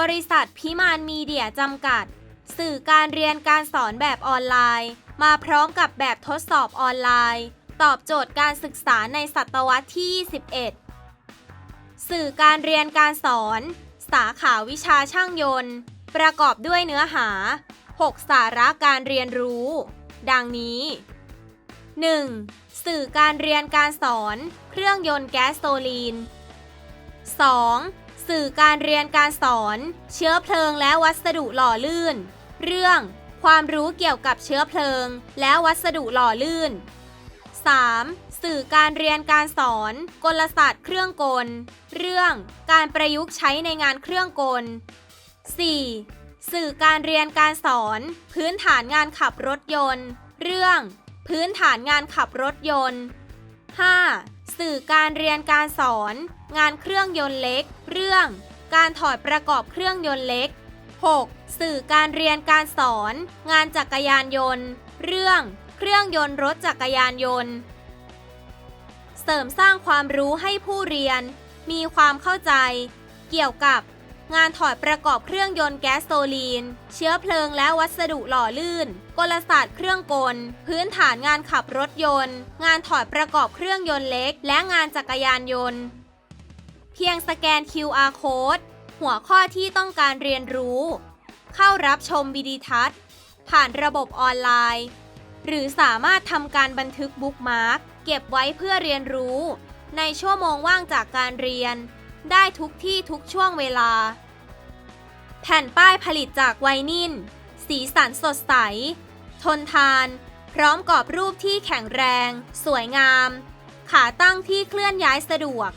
บริษัทพิมานมีเดียจำกัด สื่อการเรียนการสอนแบบออนไลน์ มาพร้อมกับแบบทดสอบออนไลน์ ตอบโจทย์การศึกษาในศตวรรษที่ 21 สื่อการเรียนการสอน สาขาวิชาช่างยนต์ ประกอบด้วยเนื้อหา 6 สาระการเรียนรู้ ดังนี้ 1. สื่อการเรียนการสอน เครื่องยนต์แก๊สโซลีน 2. สื่อการเรียนการสอน เชื้อเพลิงและวัสดุหล่อลื่น เรื่อง ความรู้เกี่ยวกับเชื้อเพลิง และวัสดุหล่อลื่น 3. สื่อการเรียนการสอน กลศาสตร์เครื่องกล เรื่อง การประยุกต์ใช้ในงานเครื่องกล 4. สื่อการเรียนการสอน พื้นฐานงานขับรถยนต์ เรื่อง พื้นฐานงานขับรถยนต์ 5. สื่อการเรียนการสอน งานเครื่องยนต์เล็ก เรื่อง การถอดประกอบเครื่องยนต์เล็ก 6. สื่อการเรียนการสอน งานจักรยานยนต์ เรื่อง เครื่องยนต์รถจักรยานยนต์ เสริมสร้างความรู้ให้ผู้เรียน มีความเข้าใจ เกี่ยวกับ งานถอดประกอบเครื่องยนต์แก๊สโซลีน เชื้อเพลิงและวัสดุหล่อลื่น กลศาสตร์เครื่องกล พื้นฐานงานขับรถยนต์ งานถอดประกอบเครื่องยนต์เล็ก และงานจักรยานยนต์ เพียงสแกน QR code หัวข้อที่ต้องการเรียนรู้ เข้ารับชมวิดีทัศน์ ผ่านระบบออนไลน์ หรือสามารถทำการบันทึกบุ๊กมาร์กเก็บไว้เพื่อเรียนรู้ ในชั่วโมงว่างจากการเรียน ได้ทุกที่ทุกช่วงเวลา แผ่นป้ายผลิตจากไวนิลสีสันสดใส ทนทาน พร้อมกรอบรูปที่แข็งแรง สวยงาม ขาตั้งที่เคลื่อนย้ายสะดวก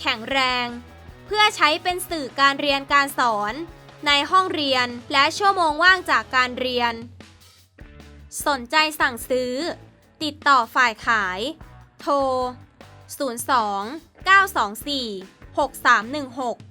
แข็งแรง เพื่อใช้เป็นสื่อการเรียนการสอน ในห้องเรียนและชั่วโมงว่างจากการเรียน สนใจสั่งซื้อ ติดต่อฝ่ายขาย โทร 02 924 6316